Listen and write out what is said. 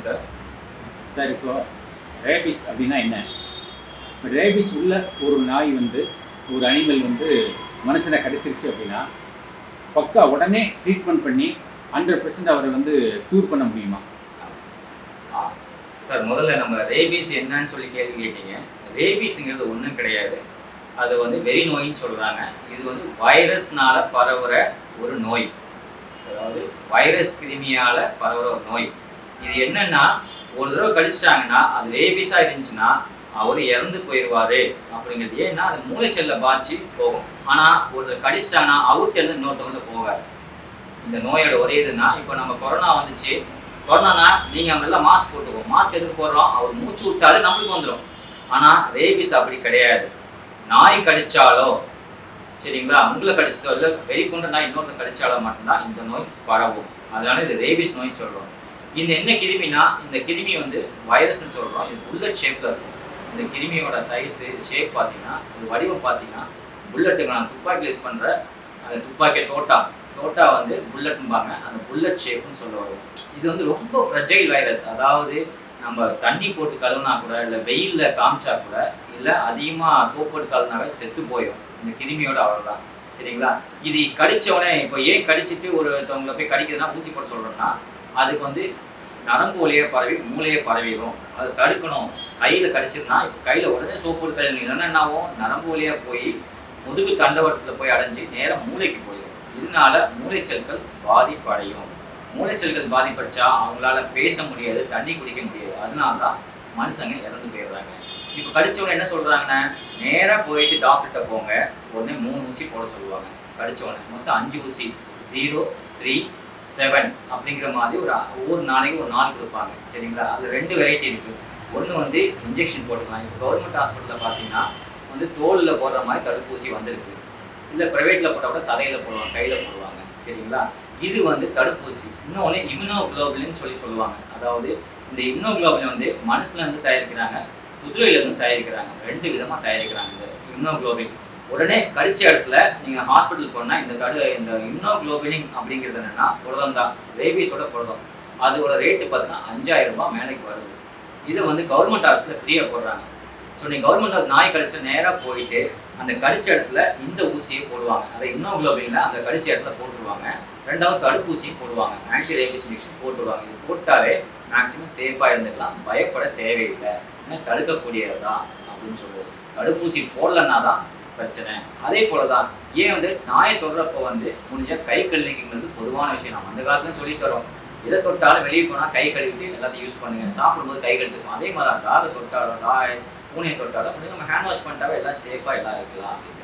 வணக்கம் sir. Sir இப்போ rabies அப்படின்னா என்ன? இப்போ ரேபிஸ் உள்ள ஒரு நாய் வந்து ஒரு அனிமல் வந்து மனுஷனை கடிச்சிருச்சு அப்படின்னா பக்கா உடனே ட்ரீட்மெண்ட் பண்ணி ஹண்ட்ரட் பர்சன்ட் அவரை வந்து க்யூர் பண்ண முடியுமா? சார் முதல்ல நம்ம ரேபீஸ் என்னன்னு சொல்லி கேள்வி கேட்டீங்க. ரேபீஸுங்கிறது ஒன்றும் கிடையாது. அது வந்து வெறி நோயின்னு சொல்கிறாங்க இது வந்து வைரஸ்னால பரவுற ஒரு நோய். அதாவது வைரஸ் கிருமியால் பரவுற ஒரு நோய். இது என்னன்னா ஒரு தடவை கழிச்சிட்டாங்கன்னா அது ரேபீஸாக இருந்துச்சுன்னா அவர் இறந்து போயிடுவாரு அப்படிங்கிறது. ஏன்னா அது மூளைச்செல்ல பாய்ச்சி போகும். ஆனால் ஒருத்தர் கடிச்சிட்டாங்கன்னா அவுட்டேருந்து இன்னொருத்தவங்க போகாது. இந்த நோயோட ஒரே இதுன்னா இப்போ நம்ம கொரோனா வந்துச்சு. கொரோனானா நீங்கள் அவங்க எல்லாம் மாஸ்க் போட்டுக்கோம் மாஸ்க் எதுக்கு போடுறோம்? அவர் மூச்சு விட்டாலே நம்மளுக்கு வந்துடும் ஆனால் ரேபிஸ் அப்படி கிடையாது. நாய் கடிச்சாலோ சரிங்களா? உங்களை கடிச்சதோ இல்லை வெளிக்கொண்டு நாய் இன்னொருத்தர் கடிச்சாலோ மட்டும்தான் இந்த நோய் பரவும். அதனால இது ரேபிஸ் நோய் சொல்கிறோம் இந்த என்ன கிருமினா இந்த கிருமி வந்து வைரஸ்னு சொல்கிறோம் இது புல்லட் ஷேப்பில் இருக்கும். இந்த கிருமியோட சைஸு ஷேப் பார்த்தீங்கன்னா இது வடிவம் பார்த்தீங்கன்னா புல்லட்டுக்கு நான் துப்பாக்கியில் யூஸ் பண்ணுற அந்த துப்பாக்கி தோட்டா. தோட்டா வந்து புல்லட்ம்பாங்க அந்த புல்லட் ஷேப்னு சொல்ல வரும். இது வந்து ரொம்ப ஃப்ரெஜைல் வைரஸ் அதாவது நம்ம தண்ணி போட்டு கழுவுனா கூட இல்லை வெயிலில் காமிச்சா கூட இல்லை அதிகமாக சோப் போட்டு கழுவுனாவே செத்து போயிடும். இந்த கிருமியோட அவ்வளோதான் சரிங்களா? இது கடிச்சவனே இப்போ ஏன் கடிச்சிட்டு ஒருத்தவங்களை போய் கடிக்குதுன்னா ஊசி போட சொல்கிறோம்னா அதுக்கு வந்து நரம்பு வழியே பரவி மூளையை பரவிடும் அதை தடுக்கணும். கையில் கடிச்சிருந்தா கையில் உடனே சோப்பு போட்டு கழுவினீங்கன்னா என்ன ஆகும்? நரம்பு வழியாக போய் முதுகு தண்டவரத்தில் போய் அடைஞ்சு நேராக மூளைக்கு போயிடும். இதனால மூளை செல்கள் பாதிப்படையும். மூளை செல்கள் பாதிப்படைச்சா அவங்களால பேச முடியாது தண்ணி குடிக்க முடியாது. அதனால தான் மனுஷங்க இறந்து போயிடுறாங்க. இப்போ கடிச்சவங்க என்ன சொல்கிறாங்கன்னா நேராக போயிட்டு டாக்டர்கிட்ட போங்க. உடனே மூணு ஊசி போட சொல்லுவாங்க. கடிச்சவனை மொத்தம் அஞ்சு ஊசி. ஜீரோ த்ரீ செவன் அப்படிங்கிற மாதிரி ஒரு ஒவ்வொரு நாளைக்கு ஒரு நாள் கொடுப்பாங்க. சரிங்களா? அது ரெண்டு வெரைட்டி இருக்கு. ஒன்று வந்து இன்ஜெக்ஷன் போட்டுக்கலாம். இப்போ கவர்மெண்ட் ஹாஸ்பிட்டலில் பார்த்தீங்கன்னா வந்து தோலில் போடுற மாதிரி தடுப்பூசி வந்திருக்கு. இல்லை ப்ரைவேட்டில் போட்டால் கூட சதையில் போடுவாங்க கையில் போடுவாங்க. சரிங்களா? இது வந்து தடுப்பூசி. இன்னொன்று இம்யூனோகுளோபுலின்னு சொல்லி சொல்லுவாங்க. அதாவது இந்த இம்யூனோகுளோபுலின் வந்து மனசுலேருந்து தயாரிக்கிறாங்க குதிரையிலேருந்து தயாரிக்கிறாங்க. ரெண்டு விதமாக தயாரிக்கிறாங்க இந்த இம்னோகுளோபின் உடனே கடிச்ச இடத்துல நீங்கள் ஹாஸ்பிட்டல் போனால் இந்த தடு இந்த இம்யூனோகுளோபினிங் அப்படிங்கிறது என்னென்னா புரதம் தான். ரேபீஸோட புரதம். அதோட ரேட்டு பார்த்தீங்கன்னா அஞ்சாயிரம் ரூபாய் மேலைக்கு வருது. இதை வந்து கவர்மெண்ட் ஆஃபீஸில் ஃப்ரீயாக போடுறாங்க. ஸோ நீங்கள் கவர்மெண்ட் ஆஃபீஸ் நாய் கடிச்ச நேராக போயிட்டு அந்த கடிச்ச இடத்துல இந்த ஊசியை போடுவாங்க. அதை இம்யூனோகுளோபினில் அந்த கடிச்ச இடத்துல போட்டுருவாங்க. ரெண்டாவது தடுப்பூசியும் போடுவாங்க. ஆன்டி ரேபிஸ் இன்ஜெக்ஷன் போட்டுருவாங்க. இது போட்டாலே மேக்ஸிமம் சேஃபாக இருந்துக்கலாம். பயப்பட தேவையில்லை. ஏன்னா தடுக்கக்கூடியது தான் அப்படின்னு சொல்லுவோம் தடுப்பூசி போடலன்னா தான் பிரச்சனை. அதே போல தான் ஏன் வந்து நாயை தொடுறப்போ வந்து முடிஞ்ச கை கழுவிக்கிறது பொதுவான விஷயம். நம்ம அந்த காலத்துல சொல்லிட்டு வரோம். எதை தொட்டாலும் வெளியே போனால் கை கழுவிட்டு எல்லாத்தையும் யூஸ் பண்ணுங்க. சாப்பிடும்போது கை கழுவிட்டு அதே மாதிரி தான் டாகை தொட்டாலும் நாய் பூனையை தொட்டாலும் அப்படி நம்ம ஹேண்ட் வாஷ் பண்ணிட்டாவே எல்லாம் சேஃபாக எல்லாம் இருக்கலாம். அப்படின்னு